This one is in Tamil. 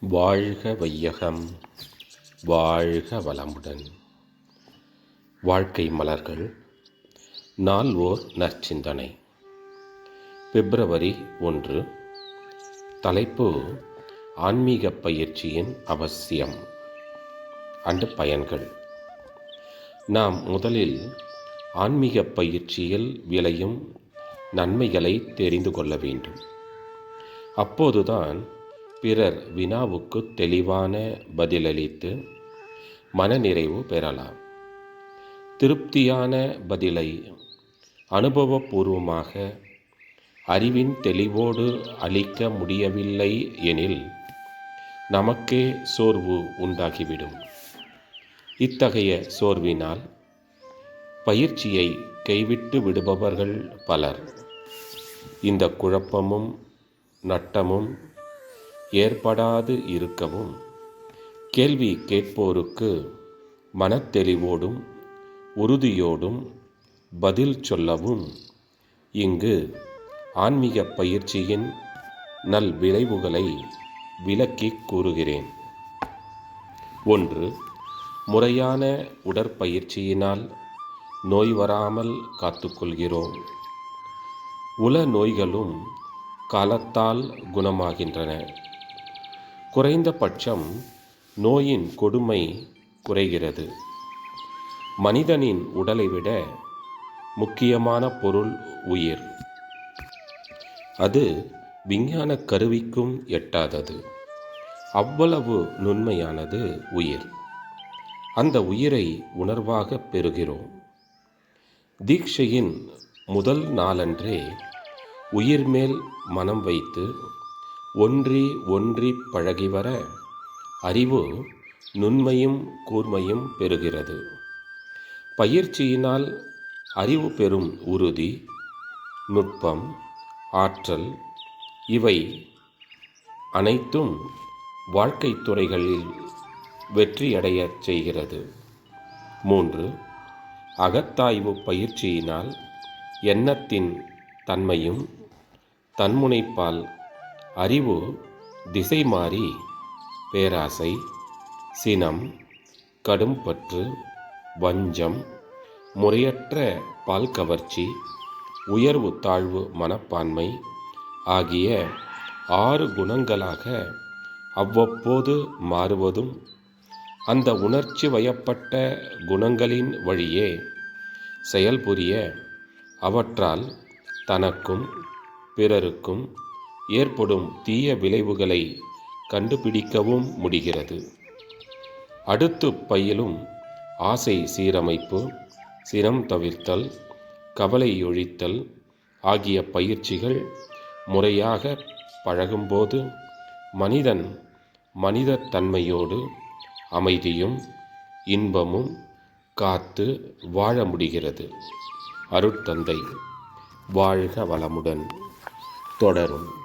வாழ்க வையகம் வாழ்க வளமுடன். வாழ்க்கை மலர்கள் நாள் ஓர் நற்சிந்தனை. பிப்ரவரி ஒன்று. தலைப்பு ஆன்மீக பயிற்சியின் அவசியம். அண்டு பயன்கள். நாம் முதலில் ஆன்மீக பயிற்சியில் விளையும் நன்மைகளை தெரிந்து கொள்ள வேண்டும். அப்போதுதான் பிறர் வினாவுக்கு தெளிவான பதிலளித்து மனநிறைவு பெறலாம். திருப்தியான பதிலை அனுபவபூர்வமாக அறிவின் தெளிவோடு அளிக்க முடியவில்லை எனில் நமக்கே சோர்வு உண்டாகிவிடும். இத்தகைய சோர்வினால் பயிற்சியை கைவிட்டு விடுபவர்கள் பலர். இந்த குழப்பமும் நட்டமும் ஏற்படாது இருக்கவும். கேள்வி கேட்போருக்கு மனத்தெளிவோடும் உறுதியோடும் பதில் சொல்லவும். இங்கு ஆன்மீக பயிற்சியின் நல் விளைவுகளை விளக்கி கூறுகிறேன். ஒன்று முறையான உடற்பயிற்சியினால் நோய் வராமல் காத்துக்கொள்கிறோம். உல நோய்களும் காலத்தால் குணமாகின்றன. குறைந்தபட்சம் நோயின் கொடுமை குறைகிறது. மனிதனின் உடலை விட முக்கியமான பொருள் உயிர். அது விஞ்ஞான கருவிக்கும் எட்டாதது. அவ்வளவு நுண்மையானது உயிர். அந்த உயிரை உணர்வாக பெறுகிறோம். தீட்சையின் முதல் நாளன்றே உயிர் மேல் மனம் வைத்து ஒன்றி ஒன்றி பழகி வர அறிவு நுண்மையும் கூர்மையும் பெறுகிறது. பயிற்சியினால் அறிவு பெறும் உறுதி நுட்பம் ஆற்றல் இவை அனைத்தும் வாழ்க்கை துறைகளில் வெற்றியடையச் செய்கிறது. மூன்று அகத்தாய்வு பயிற்சியினால் எண்ணத்தின் தன்மையும் தன்முனைப்பால் அறிவு திசை மாறி பேராசை சினம் கடும்பற்று வஞ்சம் முறையற்ற பால் கவர்ச்சி உயர்வு தாழ்வு மனப்பான்மை ஆகிய ஆறு குணங்களாக அவ்வப்போது மாறுவதும் அந்த உணர்ச்சி வயப்பட்ட குணங்களின் வழியே செயல்புரிய அவற்றால் தனக்கும் பிறருக்கும் ஏற்படும் தீய விளைவுகளை கண்டுபிடிக்கவும் முடிகிறது. அடுத்து பயிலும் ஆசை சீரமைப்பு சினம் தவிர்த்தல் கவலை ஒழித்தல் ஆகிய பயிற்சிகள் முறையாக பழகும்போது மனிதன் மனித தன்மையோடு அமைதியும் இன்பமும் காத்து வாழ முடிகிறது. அருட்தந்தை வாழ்க வளமுடன். தொடரும்.